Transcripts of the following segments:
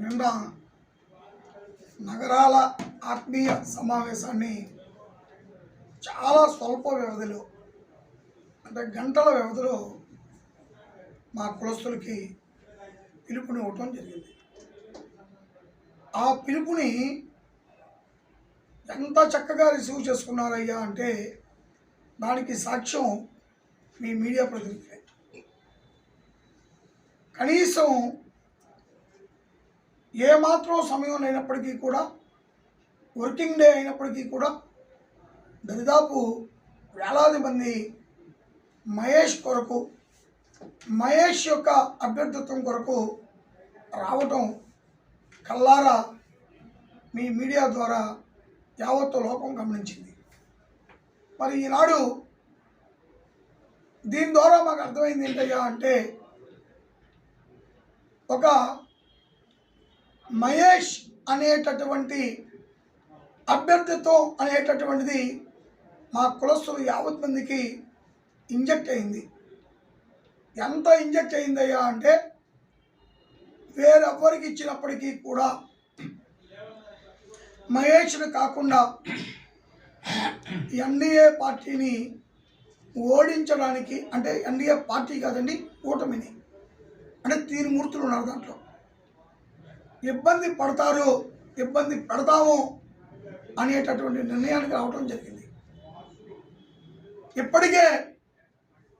నిండా నగరాల ఆత్మీయ సమావేశాన్ని చాలా స్వల్ప వ్యవధిలో అంటే గంటల వ్యవధిలో మా కులస్తులకి పిలుపుని ఇవ్వటం జరిగింది. ఆ పిలుపుని ఎంత చక్కగా రిసీవ్ చేసుకున్నారయ్యా అంటే దానికి సాక్ష్యం మీ మీడియా ప్రతినిధులే. కనీసం ఏమాత్రం సమయం లేనప్పటికీ కూడా వర్కింగ్ డే అయినప్పటికీ కూడా దరిదాపు వేలాది మంది మహేష్ కొరకు మహేష్ యొక్క అభ్యర్థిత్వం కొరకు రావటం కల్లారా మీ మీడియా ద్వారా యావత్తు లోకం గమనించింది. మరి ఈనాడు దీని ద్వారా మాకు అర్థమైంది ఏంటయ్యా అంటే ఒక మహేష్ అనేటటువంటి అభ్యర్థితో అనేటటువంటిది మా కులస్తులు యావత్ మందికి ఇంజెక్ట్ అయింది. ఎంత ఇంజెక్ట్ అయిందయ్యా అంటే వేరెవ్వరికి ఇచ్చినప్పటికీ కూడా మహేష్ను కాకుండా ఎన్డీఏ పార్టీని ఓడించడానికి అంటే ఎన్డీఏ పార్టీ కాదండి కూటమిని అంటే తీరుమూర్తులు ఉన్నారు దాంట్లో. ఇబ్బంది పడతారు ఇబ్బంది పెడతాము అనేటటువంటి నిర్ణయానికి రావడం జరిగింది. ఇప్పటికే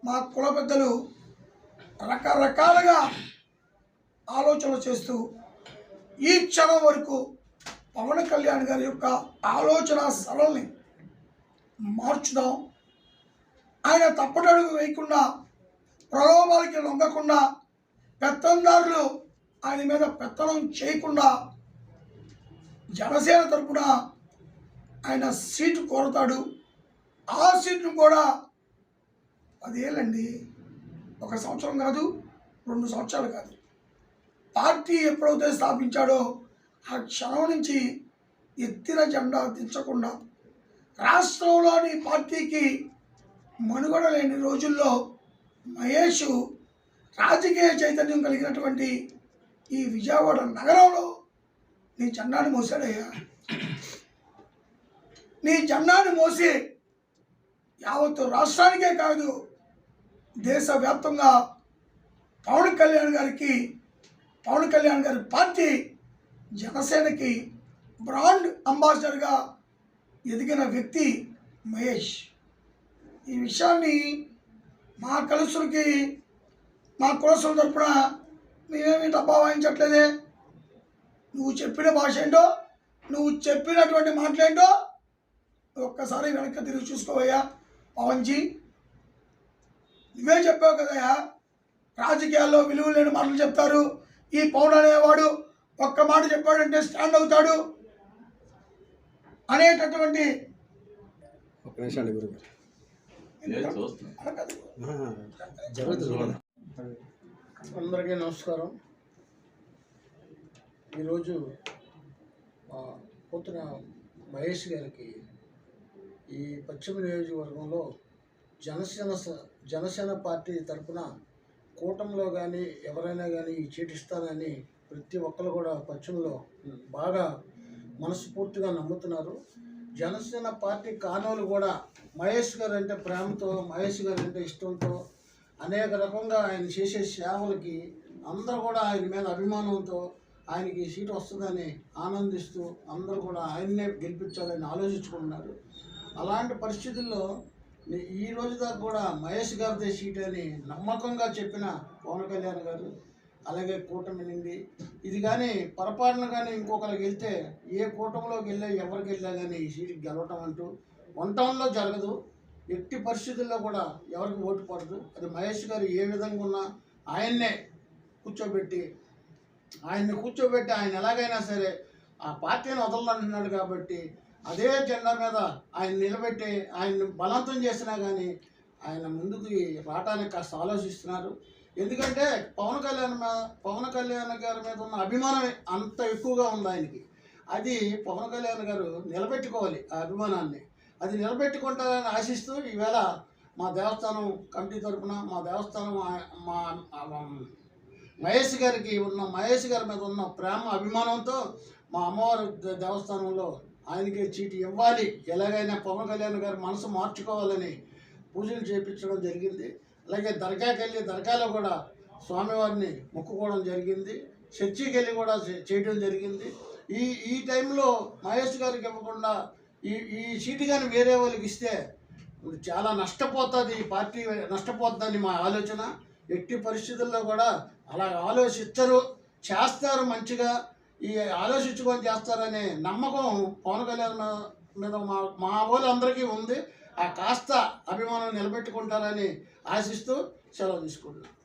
మా కుల పెద్దలు రకరకాలుగా ఆలోచనలు చేస్తూ ఈ క్షణం వరకు పవన్ కళ్యాణ్ గారి యొక్క ఆలోచన సరళని మార్చుదాం. ఆయన తప్పటడుగు వేయకుండా ప్రలోభాలకి లొంగకుండా పెత్తందారులు ఆయన మీద పెత్తనం చేయకుండా జనసేన తరపున ఆయన సీటు కోరతాడు. ఆ సీటును కూడా పదేళ్ళండి ఒక సంవత్సరం కాదు రెండు సంవత్సరాలు కాదు. పార్టీ ఎప్పుడైతే స్థాపించాడో ఆ క్షణం నుంచి ఎత్తిన జెండా దించకుండా రాష్ట్రంలోని పార్టీకి మనుగడ లేని రోజుల్లో మహేష్ రాజకీయ చైతన్యం కలిగినటువంటి ఈ విజయవాడ నగరంలో నీ జెండాను మోసాడయ్యా. నీ జెండాను మోసి యావత్ రాష్ట్రానికే కాదు దేశవ్యాప్తంగా పవన్ కళ్యాణ్ గారికి పవన్ కళ్యాణ్ గారి పార్టీ జనసేనకి బ్రాండ్ అంబాసిడర్గా ఎదిగిన వ్యక్తి మహేష్. ఈ విషయాన్ని మా కలుసులకి మా కులసుల తరపున మేమేమి డబ్బా వాయించట్లేదే? నువ్వు చెప్పిన భాష ఏంటో నువ్వు చెప్పినటువంటి మాటలేంటో ఒక్కసారి వెనక్కి తిరిగి చూసుకోవయ్యా. పవన్జీ నువ్వే చెప్పావు కదయ్యా రాజకీయాల్లో విలువ లేని మాటలు చెప్తారు. ఈ పవన్ అనేవాడు ఒక్క మాట చెప్పాడంటే స్టాండ్ అవుతాడు అనేటటువంటి ఒక్క అందరికీ నమస్కారం. ఈరోజు మా పోతున్న మహేష్ గారికి ఈ పశ్చిమ నియోజకవర్గంలో జనసేన స- జనసేన పార్టీ తరఫున కూటమిలో కానీ ఎవరైనా కానీ ఈ చీటిస్తానని ప్రతి ఒక్కరు కూడా పశ్చిమలో బాగా మనస్ఫూర్తిగా నమ్ముతున్నారు. జనసేన పార్టీ కానోలు కూడా మహేష్ గారు అంటే ప్రేమతో మహేష్ గారు అంటే ఇష్టంతో అనేక రకంగా ఆయన చేసే సేవలకి అందరూ కూడా ఆయన మీద అభిమానంతో ఆయనకి సీటు వస్తుందని ఆనందిస్తూ అందరూ కూడా ఆయన్నే గెలిపించాలని ఆలోచించుకుంటున్నారు. అలాంటి పరిస్థితుల్లో ఈ రోజు దాకా కూడా మహేష్ గారిదే సీట్ అని నమ్మకంగా చెప్పిన పవన్ కళ్యాణ్ గారు అలాగే కూటమినింది ఇది కానీ పొరపాటున కానీ ఇంకొకరికి వెళ్తే ఏ కూటమిలోకి వెళ్ళా ఎవరికి వెళ్ళా కానీ ఈ సీటుకి గెలవటం అంటూ వన్ టౌన్లో జరగదు. ఎట్టి పరిస్థితుల్లో కూడా ఎవరికి ఓటు పడదు. అది మహేష్ గారు ఏ విధంగా ఉన్నా ఆయన్నే కూర్చోబెట్టి ఆయన్ని కూర్చోబెట్టి ఆయన ఎలాగైనా సరే ఆ పార్టీని వదలనంటున్నాడు కాబట్టి అదే జెండా మీద ఆయన నిలబెట్టి ఆయన్ని బలవంతం చేసినా కానీ ఆయన ముందుకు రావటానికి కాస్త ఆలోచిస్తున్నారు. ఎందుకంటే పవన్ కళ్యాణ్ మీద పవన్ కళ్యాణ్ గారి మీద ఉన్న అభిమానం అంత ఎక్కువగా ఉంది ఆయనకి. అది పవన్ కళ్యాణ్ గారు నిలబెట్టుకోవాలి ఆ అభిమానాన్ని. అది నిలబెట్టుకుంటారని ఆశిస్తూ ఈవేళ మా దేవస్థానం కమిటీ తరపున మా దేవస్థానం మా మహేష్ గారికి ఉన్న మహేష్ గారి మీద ఉన్న ప్రేమ అభిమానంతో మా అమ్మవారి దేవస్థానంలో ఆయనకి చీటి ఇవ్వాలి. ఎలాగైనా పవన్ కళ్యాణ్ గారి మనసు మార్చుకోవాలని పూజలు చేయించడం జరిగింది. అలాగే దర్గాకి వెళ్ళి దర్గాలో కూడా స్వామివారిని మొక్కుకోవడం జరిగింది. చర్చికి వెళ్ళి కూడా చేయడం జరిగింది. ఈ ఈ టైంలో మహేష్ గారికి ఇవ్వకుండా ఈ ఈ సీటు కానీ వేరే వాళ్ళకి ఇస్తే చాలా నష్టపోతుంది ఈ పార్టీ నష్టపోతుందని మా ఆలోచన. ఎట్టి పరిస్థితుల్లో కూడా అలా ఆలోచించరు చేస్తారు మంచిగా. ఈ ఆలోచించుకొని చేస్తారనే నమ్మకం పవన్ కళ్యాణ్ మీద- మీద మా మా వాళ్ళందరికీ ఉంది. ఆ కాస్త అభిమానం నిలబెట్టుకుంటారని ఆశిస్తూ సెలవు తీసుకుంటున్నాను